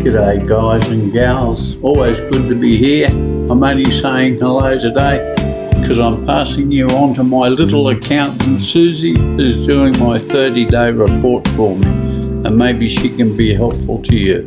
G'day, guys and gals. Always good to be here. I'm only saying hello today because I'm passing you on to my little accountant Susie, who's doing my 30 day report for me, and maybe she can be helpful to you.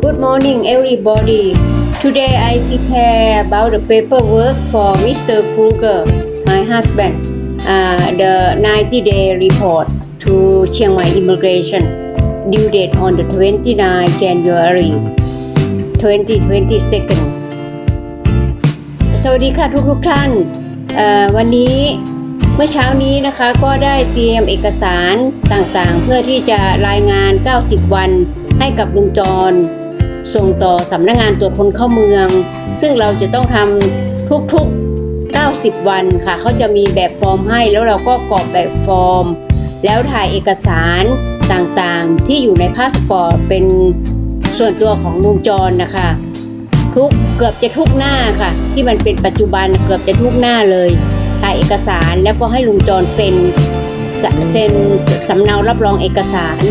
Good morning, everybody. Today I prepare about the paperwork for Mr. Kruger, my husband, uh, the 90 day report to Chiang Mai immigration, due date on the 29 January 2022. สวัสดีค่ะทุกทุกๆท่านเอ่อวันนี้เมื่อเช้านี้นะคะก็ได้เตรียมเอกสารต่างๆ เพื่อที่จะรายงาน 90 วันให้กับลุงจร ส่งต่อสำนักงานตรวจคนเข้าเมือง ซึ่งเราจะต้องทำทุกๆ90 วันค่ะเขาจะมีแบบฟอร์มให้แล้วเราก็กรอกแบบฟอร์ม แล้วถ่ายเอกสาร ต่างๆ ที่อยู่ในพาสปอร์ตเป็นส่วนตัวของลุงจรนะคะ ทุกเกือบจะทุกหน้าค่ะ ที่มันเป็นปัจจุบันเกือบจะทุกหน้าเลยถ่ายเอกสารแล้วก็ให้ลุงจรเซ็นเซ็นสำเนารับรองเอกสาร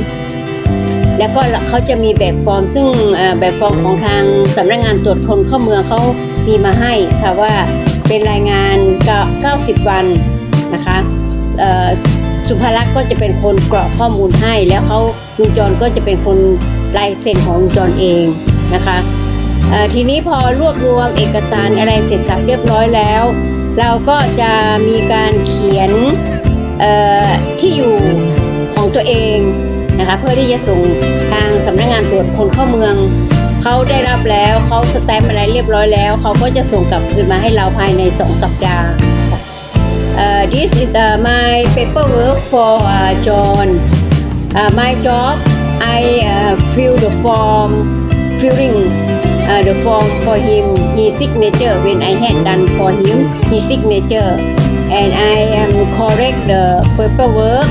แล้วก็เขาจะมีแบบฟอร์ม ซึ่งแบบฟอร์มของทางสำนักงานตรวจคนเข้าเมืองเขามีมาให้ค่ะว่าเป็นรายงานก็90 วันนะคะเอ่อ สุภลักษณ์ก็จะเป็นคนกรอกข้อมูลให้ แล้วเขาลุงจรก็จะเป็นคนลายเซ็นของลุงจรเองนะคะทีนี้พอรวบรวมเอกสารอะไรเสร็จสับเรียบร้อยแล้ว เราก็จะมีการเขียนที่อยู่ของตัวเองนะคะเพื่อที่จะส่งทางสำนักงานตรวจคนเข้าเมืองเขาได้รับแล้วเขาสแตมป์อะไรเรียบร้อยแล้วเขาก็จะส่งกลับคืนมาให้เราภายใน 2 สัปดาห์ Uh, this is the, my paperwork for uh, John. Uh, my job, I uh, fill the form, filling uh, the form for him. His signature when I had done for him, his signature, and I am um, correct the paperwork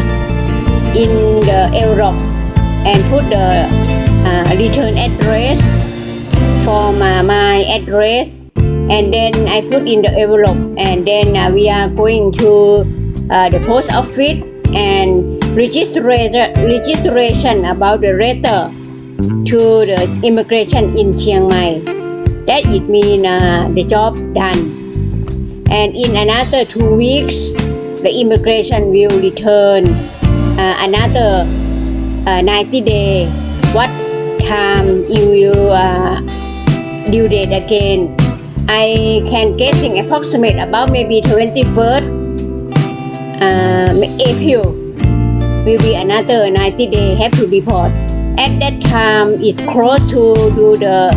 in the Europe and put the uh, return address for my, my address and then I put in the envelope and then uh, we are going to uh, the post office and registration registration about the letter to the immigration in Chiang Mai. That it mean uh, the job done. And in another two weeks, the immigration will return uh, another uh, 90 day. What time you will uh, due date again? I can guessing approximate about maybe 21st uh, April will be another 90 day have to report. At that time, it's close to do the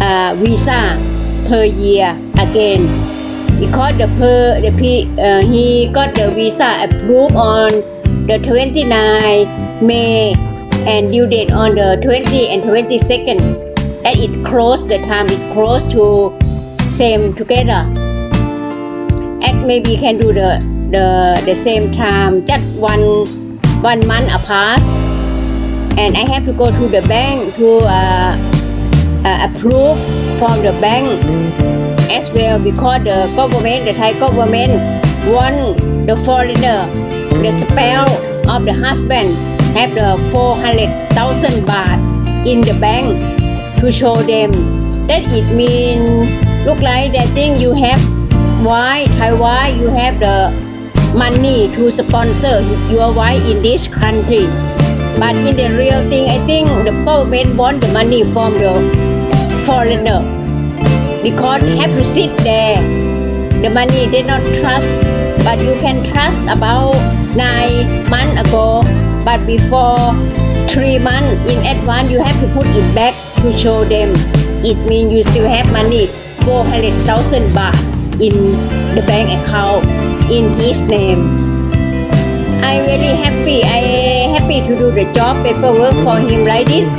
uh, visa per year again because the per the uh, he got the visa approved on the 29 May and due date on the 20 and 22nd. And it close the time it close to same together. And maybe can do the the the same time just one one month apart and I have to go to the bank to uh, uh, approve from the bank. As well because the government, the Thai government, want the foreigner, the spouse of the husband have the 400,000 baht in the bank to show them. That it mean look like that thing you have why Thai why you have the money to sponsor your wife in this country but in the real thing, I think the government want the money from the foreigner because have to sit there. The money they not trust, but you can trust about nine months ago. But before three months in advance, you have to put it back to show them. It means you still have money, four hundred thousand baht in the bank account in his name. I'm very happy. I happy to do the job paperwork for him like this.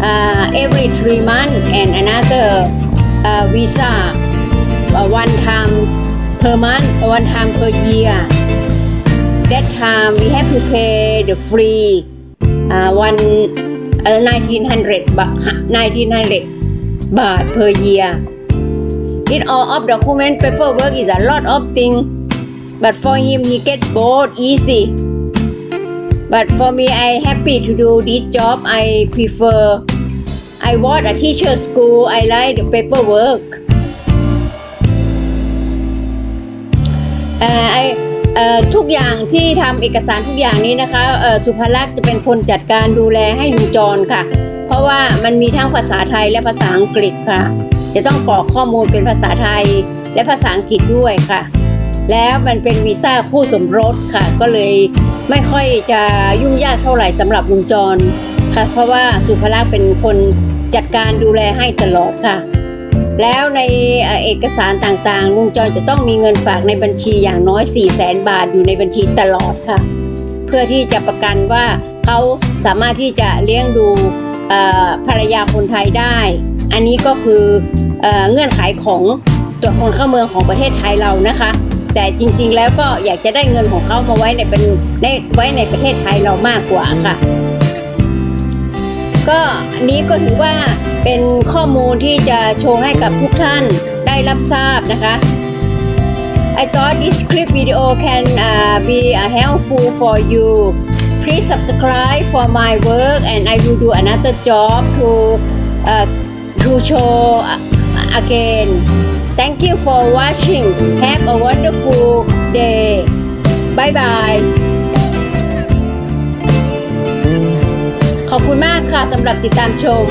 Uh, every three months and another uh, visa uh, one time per month, one time per year. That time we have to pay the free uh, one uh, 1900 baht 1900 baht per year. In all of document paperwork is a lot of thing, but for him he get bored easy but for me I happy to do this job I prefer I was a teacher school I like the paperwork เอ่อไอเอ่อทุกอย่างที่ทำเอกสารทุกอย่างนี้นะคะสุภลักษณ์จะเป็นคนจัดการดูแลให้ลุงจรค่ะ เพราะว่ามันมีทั้งภาษาไทยและภาษาอังกฤษค่ะ จะต้องกรอกข้อมูลเป็นภาษาไทยและภาษาอังกฤษด้วยค่ะ แล้วมันเป็นวีซ่าคู่สมรสค่ะ ก็เลยไม่ค่อยจะยุ่งยากเท่าไหร่สำหรับลุงจรค่ะ เพราะว่าสุภลักษณ์เป็นคนจัดการดูแลให้ตลอดค่ะ แล้วในเอกสารต่างๆ ลุงจรจะต้องมีเงินฝากในบัญชีอย่างน้อย 4 0 0แสนบาทอยู่ในบัญชีตลอดค่ะ เพื่อที่จะประกันว่าเขาสามารถที่จะเลี้ยงดู ภรรยาคนไทยได้ อันนี้ก็คือเอเงื่อนไขของตรวจคนเข้าเมืองของประเทศไทยเรานะคะ แต่จริงๆแล้วก็อยากจะได้เงินของเขามาไว้ในเป็นในไว้ในประเทศไทยเรามากกว่าค่ะ ก็อันนี้ก็ถือว่าเป็นข้อมูลที่จะโชว์ให้กับทุกท่านได้รับทราบนะคะ I thought this clip video can uh, be uh, helpful for you. Please subscribe for my work and I will do another job to uh, to show again. Thank you for watching. Have a wonderful day. Bye bye. ขอบคุณมากค่ะสำหรับติดตามชม